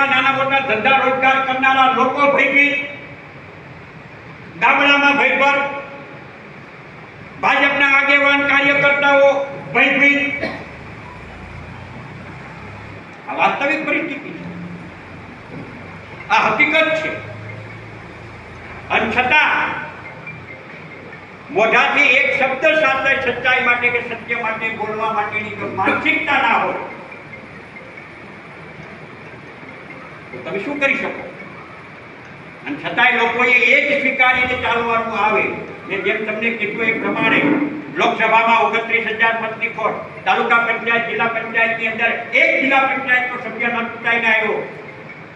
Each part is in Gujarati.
શહેરમાં નાના મોટા ધંધા રોજગાર કરનારા લોકો ભયભીત ગામડામાં ભયભર ભાજપના આગેવાન કાર્યકર્તાઓ ભયભીત. આ વાસ્તવિક પરિસ્થિતિ આ હકીકત છે. અને છતાં મોઢાથી એક શબ્દ સાથે સચ્ચાઈ માટે કે સત્ય માટે બોલવા માટેની માનસિકતા ના હોય તો તમે શું કરી શકો? અને છતાંય લોકોએ એ જ સ્વીકારીને ચાલવાનું આવે ને જેમ તમને કીધું એ પ્રમાણે લોકસભામાં ઓગણત્રીસ હજાર મતની ખોટ, તાલુકા પંચાયત, જિલ્લા પંચાયતની અંદર એક જિલ્લા પંચાયતનો સભ્ય ન ચૂંટાઈને આવ્યો.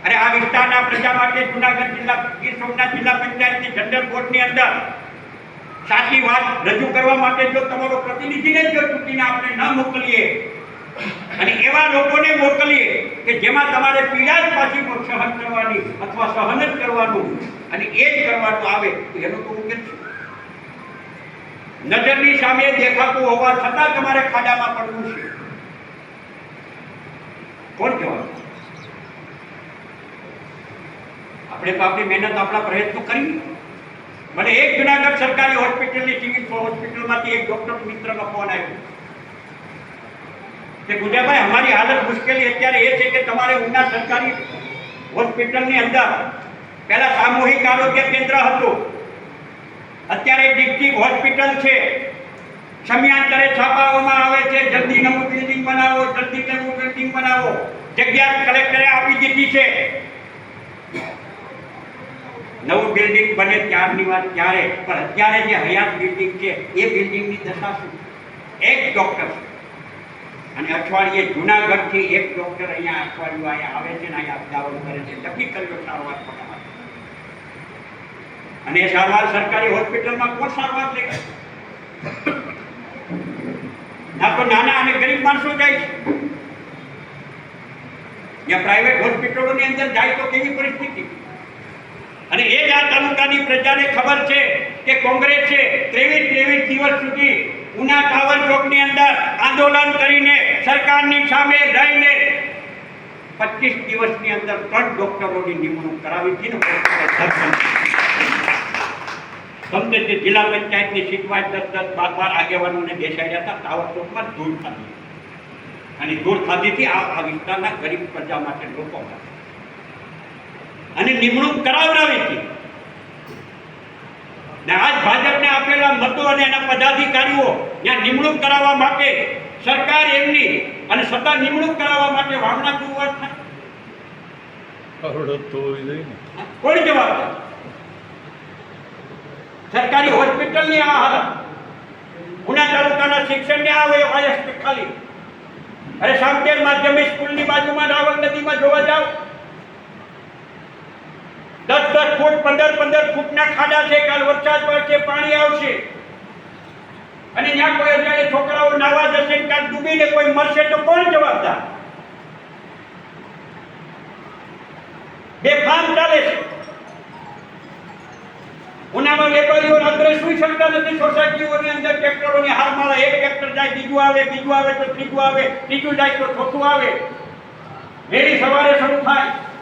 અને આ વિસ્તારના પ્રજા માટે જુનાગઢ જિલ્લા, ગીર સોમનાથ જિલ્લા પંચાયતની જનરલ બોર્ડની અંદર સાચી વાત રજૂ કરવા માટે જો તમારો પ્રતિનિધિને જો ચૂંટીને આપણે ન મોકલીએ અને એવા લોકોને મોકલીએ કે જેમાં તમારે પીડા જ પાછી સહન કરવાની અથવા સહન જ કરવાનું અને એ જ કરવાનું આવે એનો તો ઉકેલ છે. નજરની સામે દેખાતું હોવા છતાં તમારે ખાડામાં પડવું છે. કોણ જવાબ આપણે તો આપણી મહેનત, આપણા પ્રયત્નો કરી. મને એક જુનાગઢ સરકારી હોસ્પિટલની સિવિલ હોસ્પિટલમાંથી એક ડૉક્ટર મિત્રનો ફોન આવ્યો. કે ગુજાભાઈ અમારી હાલત મુશ્કેલી અત્યારે એ છે કે તમારે ઉના સરકારી હોસ્પિટલની અંદર પહેલા સામૂહિક આરોગ્ય કેન્દ્ર હતું. અત્યારે ડિસ્ટ્રિક્ટ હોસ્પિટલ છે. સમયાંતરે છાપાઓમાં આવે છે, જલ્દી નવું બિલ્ડિંગ બનાવો, જલ્દી નવું બિલ્ડિંગ બનાવો. જગ્યા કલેક્ટરે આપી દીધી છે. નવું બિલ્ડિંગ બને ત્યારની વાત ત્યારે પણ અત્યારે જે હયાત બિલ્ડિંગ છે, એ બિલ્ડિંગની દશા શું? એક ડોક્ટર છે અને અઠવાડિયે જુનાગઢથી એક ડોક્ટર અહીંયા અઠવાડિયું અહીંયા આવે છે ને અહીંયા અપડાઉન કરે છે. કર્યો સારવાર કરવા અને સારવાર સરકારી હોસ્પિટલમાં કોણ સારવાર લે? ના નાના અને ગરીબ માણસો જાય છે. જ્યાં પ્રાઇવેટ હોસ્પિટલોની અંદર જાય તો કેવી પરિસ્થિતિ? અને એ જ આ તાલુકાની પ્રજાને ખબર છે કે કોંગ્રેસે ત્રેવીસ ત્રેવીસ દિવસ સુધી ઉના ટાવર ચોકની અંદર આંદોલન કરીને સરકારની સામે રહીને પચીસ દિવસની અંદર ત્રણ ડોક્ટરોની નિમણૂક કરાવી હતી તમને તે જિલ્લા પંચાયતની સીટમાં દસ દસ બાર બાર આગેવાનોને બેસાડ્યા હતા, ટાવર ચોકમાં ધૂળ ખાધી. અને ધૂળ ખાધીથી આ વિસ્તારના ગરીબ પ્રજા માટે લોકો અને નિમણૂક કરાવડાવી હતી. ને આજ ભાજપને આપેલા મતો અને એના પદાધિકારીઓ ત્યાં નિમણૂક કરાવવા માટે સરકાર એમની અને સત્તા નિમણૂક કરાવવા માટે વાવણા કુવાર થાય? ને. કોણ જવાબદાર સરકારી હોસ્પિટલની આ હાલત. ગુના તાલુકાના શિક્ષણની આ વયસ્ક ખાલી. અરે સામતેર માધ્યમિક સ્કૂલની બાજુમાં રાવલ નદીમાં જોવા જાવ દસ દસ ફૂટ પંદર પંદર ફૂટના ખાડા છે કાલ વરસાદ પડશે પાણી આવશે. અને ત્યાં કોઈ અત્યારે છોકરાઓ નાવા જશે ને ડૂબીને કોઈ મરશે તો કોણ જવાબદાર? બેફામ ચાલે છે. ઉનામાં વેપારીઓ રાત્રે સુઈ શકતા નથી, સોસાયટીઓની અંદર ટ્રેક્ટરોની હારમાળા, એક ટ્રેક્ટર જાય, બીજું આવે બીજું આવે તો ત્રીજું આવે, ત્રીજું જાય તો ચોથું આવે. વેરી સવારે શરૂ થાય.